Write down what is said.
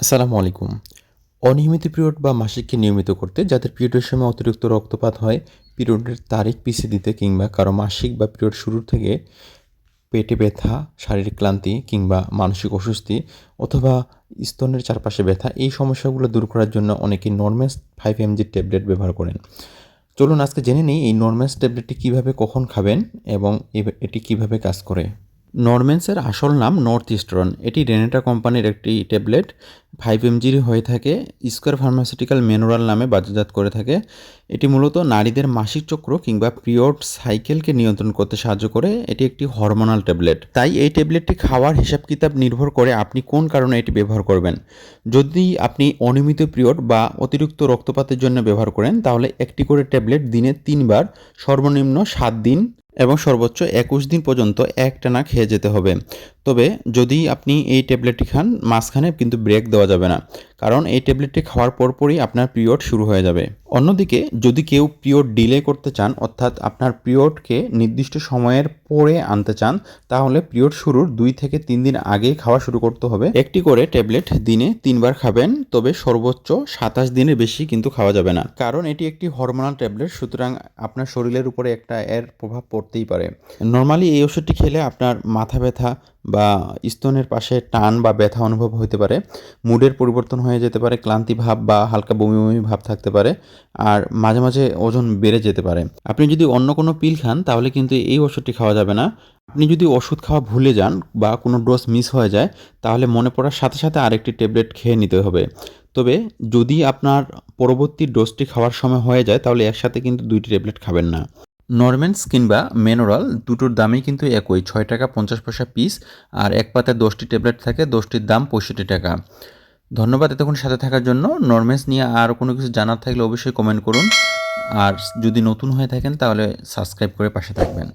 আসসালামু আলাইকুম। অনিয়মিত পিরিয়ড বা মাসিককে নিয়মিত করতে যাদের পিরিয়ডের সময় অতিরিক্ত রক্তপাত হয়, পিরিয়ডের তারিখ পিছিয়ে দিতে কিংবা কারও মাসিক বা পিরিয়ড শুরুর থেকে পেটে ব্যথা, শারীরিক ক্লান্তি কিংবা মানসিক অস্বস্তি অথবা স্তনের চারপাশে ব্যথা এই সমস্যাগুলো দূর করার জন্য অনেকে নর্মেস ফাইভ এমজি ট্যাবলেট ব্যবহার করেন। চলুন আজকে জেনে নিই এই নর্মেন্স ট্যাবলেটটি কীভাবে কখন খাবেন এবং এটি কীভাবে কাজ করে। নরমেন্সের আসল নাম নর্থ ইস্টার্ন। এটি রেনেটা কোম্পানির একটি ট্যাবলেট। ফাইভ এমজির হয়ে থাকে স্কোয়ার ফার্মাসিউটিক্যাল মেনোরাল নামে বাজারজাত করে থাকে। এটি মূলত নারীদের মাসিক চক্র কিংবা পিরিয়ড সাইকেলকে নিয়ন্ত্রণ করতে সাহায্য করে। এটি একটি হরমোনাল ট্যাবলেট তাই এই ট্যাবলেটটি খাওয়ার হিসাব কিতাব নির্ভর করে আপনি কোন কারণে এটি ব্যবহার করবেন। যদি আপনি অনিয়মিত পিরিয়ড বা অতিরিক্ত রক্তপাতের জন্য ব্যবহার করেন, তাহলে একটি করে ট্যাবলেট দিনে তিনবার সর্বনিম্ন সাত দিন এবং সর্বোচ্চ একুশ দিন পর্যন্ত একটানা খেয়ে যেতে হবে। তবে যদি আপনি এই ট্যাবলেটটি খান, মাঝখানে কিন্তু ব্রেক দেওয়া যাবে না। কারণ এই ট্যাবলেটটি খাওয়ার পরপরই আপনার পিরিয়ড শুরু হয়ে যাবে। অন্যদিকে, যদি কেউ পিরিয়ড ডিলে করতে চান, অর্থাৎ আপনার পিরিয়ডকে নির্দিষ্ট সময়ের পরে আনতে চান, তাহলে পিরিয়ড শুরুর দুই থেকে তিন দিন আগেই খাওয়া শুরু করতে হবে। একটি করে ট্যাবলেট দিনে তিনবার খাবেন, তবে সর্বোচ্চ সাতাশ দিনের বেশি কিন্তু খাওয়া যাবে না। কারণ এটি একটি হরমোনাল ট্যাবলেট সুতরাং আপনার শরীরের উপরে একটা এর প্রভাব পড়তেই পারে। নর্মালি এই ওষুধটি খেলে আপনার মাথা ব্যথা বা স্তনের পাশে টান বা ব্যথা অনুভব হতে পারে, মুডের পরিবর্তন হয়ে যেতে পারে, ক্লান্তি ভাব বা হালকা বমি বমি ভাব থাকতে পারে, আর মাঝে মাঝে ওজন বেড়ে যেতে পারে। আপনি যদি অন্য কোনো পিল খান, তাহলে কিন্তু এই ওষুধটি খাওয়া যাবে না। আপনি যদি ওষুধ খাওয়া ভুলে যান বা কোনো ডোজ মিস হয়ে যায়, তাহলে মনে পড়ার সাথে সাথে আরেকটি ট্যাবলেট খেয়ে নিতে হবে। তবে যদি আপনার পরবর্তী ডোজটি খাওয়ার সময় হয়ে যায়, তাহলে একসাথে কিন্তু দুইটি ট্যাবলেট খাবেন না। নরমেন্স কিংবা মেনোরাল দুটোর দামই কিন্তু একই, ছয় টাকা পঞ্চাশ পয়সা পিস আর এক পাতায় দশটি ট্যাবলেট থাকে, দশটির দাম পঁয়ষট্টি টাকা। ধন্যবাদ এতক্ষণ সাথে থাকার জন্য। নরমেন্স নিয়ে আর কোনো কিছু জানার থাকলে অবশ্যই কমেন্ট করুন। আর যদি নতুন হয়ে থাকেন, তাহলে সাবস্ক্রাইব করে পাশে থাকবেন।